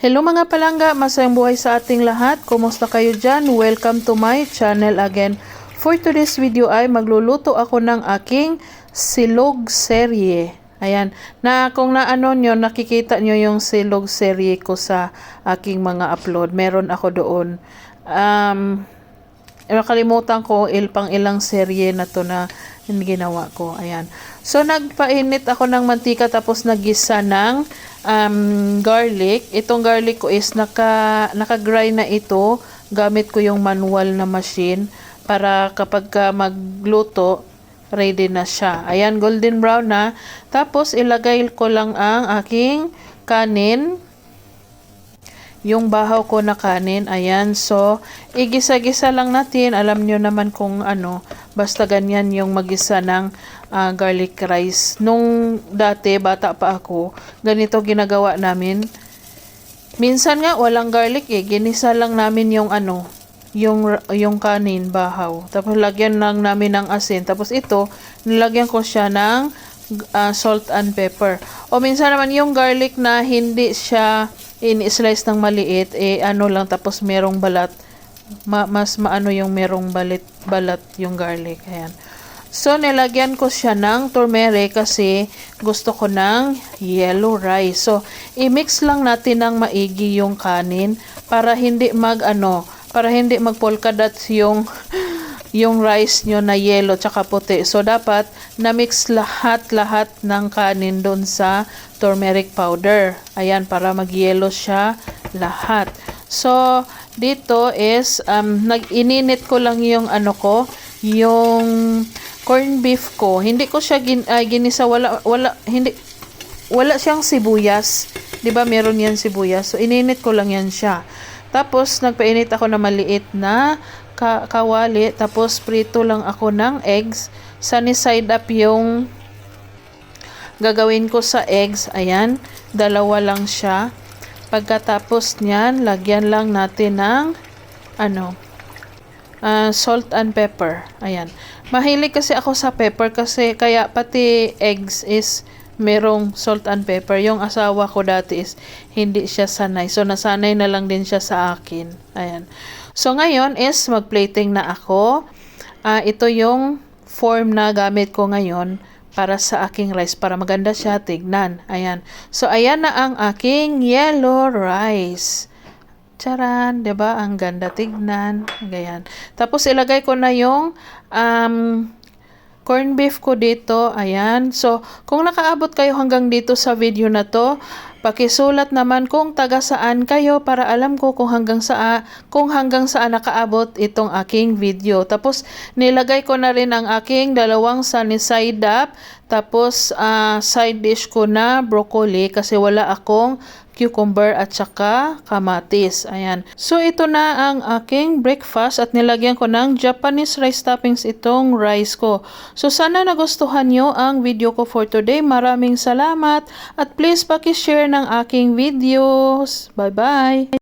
Hello mga palangga, masayang buhay sa ating lahat. Kumusta kayo dyan? Welcome to my channel again. For today's video ay magluluto ako ng aking silog serye. Ayan, na kung naano nyo, nakikita nyo yung silog serye ko sa aking mga upload. Meron ako doon. Um, nakalimutan ko il pang ilang serye na to na ginawa ko. Ayan. So, nagpainit ako ng mantika tapos nagisa ng um, garlic. Itong garlic ko is naka, naka-grind na ito. Gamit ko yung manual na machine para kapag ka magluto, ready na siya. Ayan, golden brown na. Tapos, ilagay ko lang ang aking kanin yung bahaw ko na kanin. Ayan. So, igisa-gisa lang natin. Alam nyo naman kung ano, basta ganyan yung magisa ng ah, garlic rice. Nung dati, bata pa ako, ganito ginagawa namin. Minsan nga, walang garlic eh. Ginisa lang namin yung ano, yung, yung kanin, bahaw. Tapos, lagyan lang namin ng asin. Tapos, ito, nilagyan ko siya ng ah, salt and pepper. O minsan naman yung garlic na hindi siya in-slice ng maliit, eh ano lang tapos merong balat. Ma- mas maano yung merong balit, balat yung garlic. Ayan. So, nilagyan ko siya ng turmeric kasi gusto ko ng yellow rice. So, i-mix lang natin ng maigi yung kanin para hindi mag ano, para hindi mag polka dots yung yung rice nyo na yellow tsaka puti. So, dapat na-mix lahat-lahat ng kanin doon sa turmeric powder. Ayan, para mag-yellow siya lahat. So, dito is, um, nag-ininit ko lang yung ano ko, yung corn beef ko. Hindi ko siya gin, ay, ginisa, wala, wala, hindi, wala siyang sibuyas. 'Di ba meron yan sibuyas? So, ininit ko lang yan siya. Tapos, nagpainit ako na maliit na ka kawali. Tapos, prito lang ako ng eggs. Sunny side up yung gagawin ko sa eggs. Ayan, dalawa lang siya. Pagkatapos niyan, lagyan lang natin ng ano, ah, salt and pepper. Ayan. Mahilig kasi ako sa pepper kasi kaya pati eggs is merong salt and pepper. Yung asawa ko dati is hindi siya sanay. So, nasanay na lang din siya sa akin. Ayan. So, ngayon is mag-plating na ako. Ah, ito yung form na gamit ko ngayon para sa aking rice para maganda siya tignan. Ayan. So, ayan na ang aking yellow rice. Charan, 'di ba? Ang ganda tignan. Ganyan. Tapos ilagay ko na yung um, corn beef ko dito. Ayan. So, kung nakaabot kayo hanggang dito sa video na to, pakisulat naman kung taga saan kayo para alam ko kung hanggang saan kung hanggang saan nakaabot itong aking video. Tapos nilagay ko na rin ang aking dalawang sunny side up. Tapos ah, side dish ko na broccoli kasi wala akong cucumber at saka kamatis. Ayan. So, ito na ang aking breakfast at nilagyan ko ng Japanese rice toppings itong rice ko. So, sana nagustuhan nyo ang video ko for today. Maraming salamat at please pakishare ng aking videos. Bye-bye!